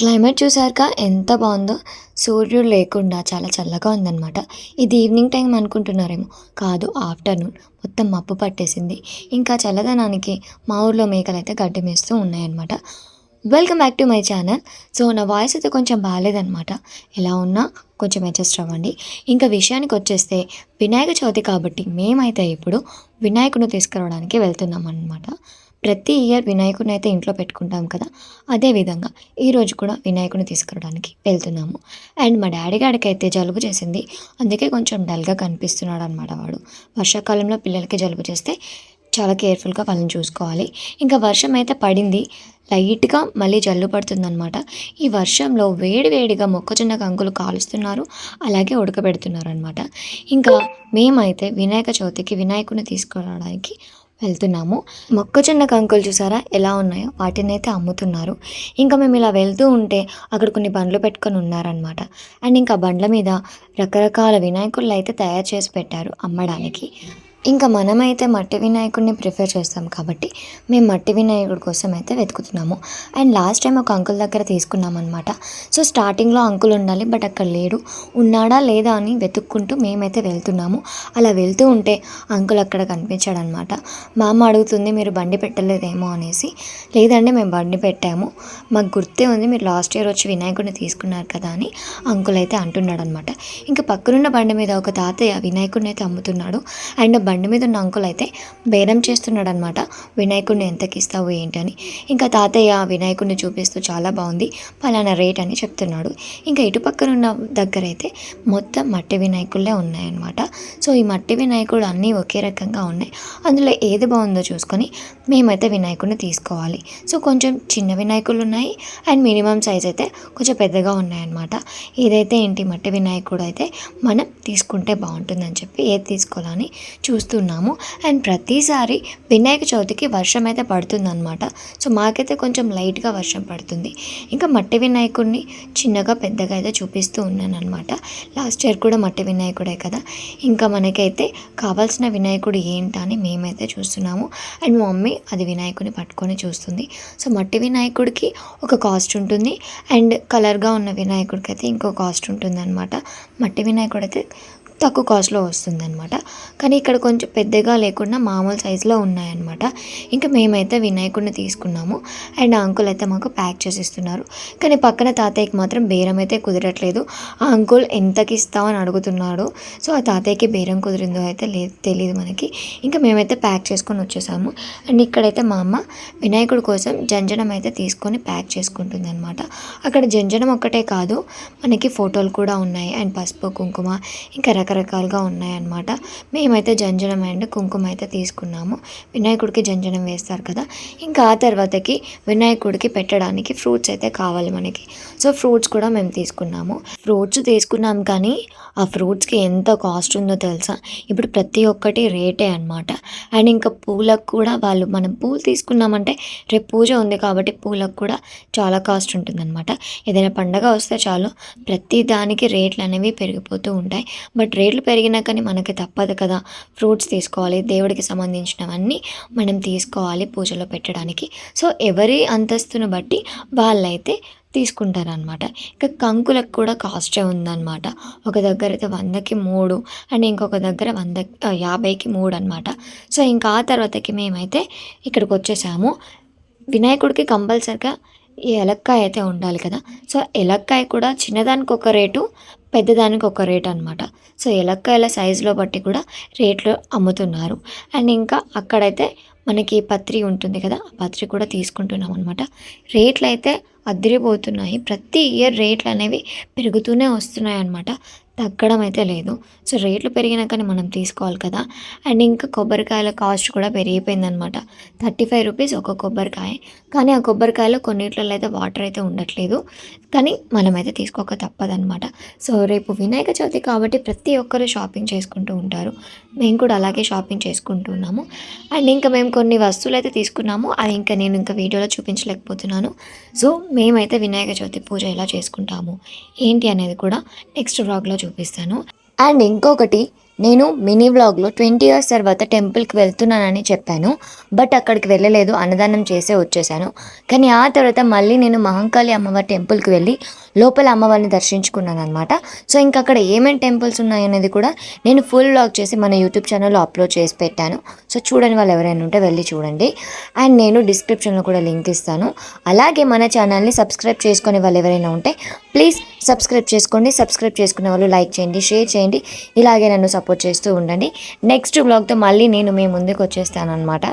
Climate చూసారుగా ఎంత బాగుందో. సూర్యుడు లేకుండా చాలా చల్లగా ఉందన్నమాట. ఇది ఈవినింగ్ టైం అనుకుంటున్నారేమో. కాదు ఆఫ్టర్నూన్. మొత్తం మబ్బు పట్టేసింది. ఇంకా చల్లదనానికి మా ఊర్లో మేకలు అయితే గడ్డి మేస్తూ ఉన్నాయన్నమాట. Welcome back to my channel so నా వాయిస్ అయితే కొంచెం బాగాలేదనమాట ఎలా ఉన్నా కొంచెం అడ్జస్ట్ అవ్వండి. ఇంకా విషయానికి వచ్చేస్తే వినాయక చవితి కాబట్టి మేమైతే ఇప్పుడు వినాయకుని తీసుకురావడానికి వెళ్తున్నాం అనమాట ప్రతి ఇయర్ వినాయకుడిని అయితే ఇంట్లో పెట్టుకుంటాం కదా అదేవిధంగా ఈరోజు కూడా వినాయకుని తీసుకురావడానికి వెళ్తున్నాము. అండ్ మా డాడీ గారికి అయితే జలుబు చేసింది. అందుకే కొంచెం డల్గా కనిపిస్తున్నాడు అనమాట వాడు. వర్షాకాలంలో పిల్లలకి జలుబు చేస్తే చాలా కేర్ఫుల్గా వాళ్ళని చూసుకోవాలి. ఇంకా వర్షం అయితే పడింది. లైట్గా మళ్ళీ జల్లు పడుతుందనమాట ఈ వర్షంలో వేడి వేడిగా మొక్కజొన్న కంకులు కాలుస్తున్నారు. అలాగే ఉడకబెడుతున్నారు అనమాట ఇంకా మేమైతే వినాయక చవితికి వినాయకుని తీసుకురావడానికి వెళ్తున్నాము. మొక్కజొన్న కంకులు చూసారా? ఎలా ఉన్నాయో వాటిని అయితే అమ్ముతున్నారు. ఇంకా మేము ఇలా వెళ్తూ ఉంటే అక్కడ కొన్ని బండ్లు పెట్టుకొని ఉన్నారనమాట అండ్ ఇంకా బండ్ల మీద రకరకాల వినాయకుళ్ళు అయితే తయారు చేసి పెట్టారు అమ్మడానికి. ఇంకా మనమైతే మట్టి వినాయకుడిని ప్రిఫర్ చేస్తాం కాబట్టి మేము మట్టి వినాయకుడి కోసం అయితే వెతుకుతున్నాము. అండ్ లాస్ట్ టైం ఒక అంకుల్ దగ్గర తీసుకున్నాం అనమాట సో స్టార్టింగ్లో అంకుల్ ఉండాలి బట్ అక్కడ లేడు. ఉన్నాడా లేదా అని వెతుక్కుంటూ మేమైతే వెళ్తున్నాము. అలా వెళ్తూ ఉంటే అంకుల్ అక్కడ కనిపించాడు అనమాట మా అమ్మ అడుగుతుంది మీరు బండి పెట్టలేదేమో అనేసి. లేదండి మేము బండి పెట్టాము. మాకు గుర్తే ఉంది మీరు లాస్ట్ ఇయర్ వచ్చి వినాయకుడిని తీసుకున్నారు కదా అని అంకుల్ అయితే అంటున్నాడు అనమాట ఇంకా పక్కనున్న బండి మీద ఒక తాతయ్య వినాయకుడిని అయితే అమ్ముతున్నాడు. అండ్ బండి మీద ఉన్న అంకుల్ అయితే బేరం చేస్తున్నాడు అనమాట వినాయకుడిని ఎంతకి ఇస్తావు ఏంటని. ఇంకా తాతయ్య వినాయకుడిని చూపిస్తూ చాలా బాగుంది. పలానా రేట్ అని చెప్తున్నాడు. ఇంకా ఇటుపక్కన ఉన్న దగ్గర అయితే మొత్తం మట్టి వినాయకుళ్ళే ఉన్నాయన్నమాట. సో ఈ మట్టి వినాయకుడు అన్నీ ఒకే రకంగా ఉన్నాయి. అందులో ఏది బాగుందో చూసుకొని మేమైతే వినాయకుడిని తీసుకోవాలి. సో కొంచెం చిన్న వినాయకులు ఉన్నాయి. అండ్ మినిమం సైజ్ అయితే కొంచెం పెద్దగా ఉన్నాయన్నమాట. ఏదైతే ఏంటి మట్టి వినాయకుడు అయితే మనం తీసుకుంటే బాగుంటుందని చెప్పి ఏది తీసుకోవాలని చూ చూస్తున్నాము. అండ్ ప్రతిసారి వినాయక చవితికి వర్షం అయితే పడుతుందన్నమాట. సో మాకైతే కొంచెం లైట్గా వర్షం పడుతుంది. ఇంకా మట్టి వినాయకుడిని చిన్నగా పెద్దగా అయితే చూపిస్తూ ఉన్నాను అనమాట లాస్ట్ ఇయర్ కూడా మట్టి వినాయకుడే కదా. ఇంకా మనకైతే కావాల్సిన వినాయకుడు ఏంటా అని మేమైతే చూస్తున్నాము. అండ్ మా మమ్మీ అది వినాయకుడిని పట్టుకొని చూస్తుంది. సో మట్టి వినాయకుడికి ఒక కాస్ట్ ఉంటుంది. అండ్ కలర్గా ఉన్న వినాయకుడికి అయితే ఇంకో కాస్ట్ ఉంటుంది అనమాట మట్టి వినాయకుడు అయితే తక్కువ కాస్ట్లో వస్తుందన్నమాట. కానీ ఇక్కడ కొంచెం పెద్దగా లేకుండా మామూలు సైజులో ఉన్నాయన్నమాట. ఇంకా మేమైతే వినాయకుడిని తీసుకున్నాము. అండ్ ఆ అంకుల్ అయితే మాకు ప్యాక్ చేసి ఇస్తున్నారు కానీ పక్కన తాతయ్యకి మాత్రం బేరం అయితే కుదరట్లేదు. ఆ అంకుల్ ఎంతకి ఇస్తామని అడుగుతున్నాడు. సో ఆ తాతయ్యకి బేరం కుదిరిందో అయితే లేదు తెలియదు మనకి. ఇంకా మేమైతే ప్యాక్ చేసుకొని వచ్చేసాము. అండ్ ఇక్కడైతే మా అమ్మ వినాయకుడి కోసం జంజనం అయితే తీసుకొని ప్యాక్ చేసుకుంటుంది అనమాట అక్కడ జంజనం ఒక్కటే కాదు మనకి ఫోటోలు కూడా ఉన్నాయి. అండ్ పసుపు కుంకుమ ఇంకా రకరకాలుగా ఉన్నాయన్నమాట. మేమైతే జంజనం అండ్ కుంకుమ అయితే తీసుకున్నాము. వినాయకుడికి జంజనం వేస్తారు కదా. ఇంకా ఆ తర్వాతకి వినాయకుడికి పెట్టడానికి ఫ్రూట్స్ అయితే కావాలి మనకి. సో ఫ్రూట్స్ కూడా మేము తీసుకున్నాము. ఫ్రూట్స్ తీసుకున్నాం కానీ ఆ ఫ్రూట్స్కి ఎంత కాస్ట్ ఉందో తెలుసా? ఇప్పుడు ప్రతి ఒక్కటి రేటే అనమాట అండ్ ఇంకా పూలకు కూడా వాళ్ళు మనం పూలు తీసుకున్నామంటే రేపు పూజ ఉంది కాబట్టి పూలకు కూడా చాలా కాస్ట్ ఉంటుందన్నమాట. ఏదైనా పండగ వస్తే చాలు ప్రతి దానికి రేట్లు అనేవి పెరిగిపోతూ ఉంటాయి. బట్ రేట్లు పెరిగినా కానీ మనకి తప్పదు కదా. ఫ్రూట్స్ తీసుకోవాలి దేవుడికి సంబంధించినవన్నీ మనం తీసుకోవాలి పూజలో పెట్టడానికి. సో ఎవరి అంతస్తును బట్టి వాళ్ళైతే తీసుకుంటారనమాట ఇంకా కంకులకు కూడా కాస్టే ఉందన్నమాట. ఒక దగ్గర అయితే వందకి మూడు అండ్ ఇంకొక దగ్గర వంద యాభైకి మూడు అనమాట సో ఇంకా ఆ తర్వాతకి మేమైతే ఇక్కడికి వచ్చేసాము. వినాయకుడికి కంపల్సరిగా ఈ ఎలక్కాయ అయితే ఉండాలి కదా. సో ఎలక్కాయ కూడా చిన్నదానికి ఒక రేటు పెద్దదానికి ఒక రేట్ అనమాట సో ఎలక్కాయల సైజులో బట్టి కూడా రేట్లు అమ్ముతున్నారు. అండ్ ఇంకా అక్కడైతే మనకి పత్రి ఉంటుంది కదా ఆ పత్రి కూడా తీసుకుంటున్నాం అనమాట రేట్లు అయితే అదిరిపోతున్నాయి. ప్రతి ఇయర్ రేట్లు అనేవి పెరుగుతూనే వస్తున్నాయి అనమాట తగ్గడం అయితే లేదు. సో రేట్లు పెరిగినా కానీ మనం తీసుకోవాలి కదా. అండ్ ఇంకా కొబ్బరికాయల కాస్ట్ కూడా పెరిగిపోయిందనమాట. థర్టీ ఫైవ్ రూపీస్ ఒక కొబ్బరికాయ. కానీ ఆ కొబ్బరికాయలో కొన్నిట్లలో అయితే వాటర్ అయితే ఉండట్లేదు. కానీ మనమైతే తీసుకోక తప్పదనమాట. సో రేపు వినాయక చవితి కాబట్టి ప్రతి ఒక్కరు షాపింగ్ చేసుకుంటూ ఉంటారు. మేము కూడా అలాగే షాపింగ్ చేసుకుంటున్నాము. అండ్ ఇంకా మేము కొన్ని వస్తువులు అయితే తీసుకున్నాము. అవి ఇంకా నేను ఇంకా వీడియోలో చూపించలేకపోతున్నాను. సో మేమైతే వినాయక చవితి పూజ ఎలా చేసుకుంటాము? ఏంటి అనేది కూడా నెక్స్ట్ వ్లాగ్లో చూపిస్తాను. అండ్ ఇంకొకటి నేను మినీ వ్లాగ్లో ట్వంటీ ఇయర్స్ తర్వాత టెంపుల్కి వెళ్తున్నానని చెప్పాను. బట్ అక్కడికి వెళ్ళలేదు. అన్నదానం చేసే వచ్చేసాను. కానీ ఆ తర్వాత మళ్ళీ నేను మహంకాళి అమ్మవారి టెంపుల్కి వెళ్ళి లోపల అమ్మవారిని దర్శించుకున్నాను అనమాట సో ఇంకా అక్కడ ఏమేమి టెంపుల్స్ ఉన్నాయనేది కూడా నేను ఫుల్ వ్లాగ్ చేసి మన యూట్యూబ్ ఛానల్లో అప్లోడ్ చేసి పెట్టాను. సో చూడని వాళ్ళు ఎవరైనా ఉంటే వెళ్ళి చూడండి. అండ్ నేను డిస్క్రిప్షన్లో కూడా లింక్ ఇస్తాను. అలాగే మన ఛానల్ని సబ్స్క్రైబ్ చేసుకునే వాళ్ళు ఎవరైనా ఉంటే ప్లీజ్ సబ్స్క్రైబ్ చేసుకోండి. సబ్స్క్రైబ్ చేసుకునే వాళ్ళు లైక్ చేయండి షేర్ చేయండి. ఇలాగే నన్ను సపోర్ట్ చేస్తూ ఉండండి. నెక్స్ట్ బ్లాగ్తో మళ్ళీ నేను మీ ముందుకు వచ్చేస్తాను అనమాట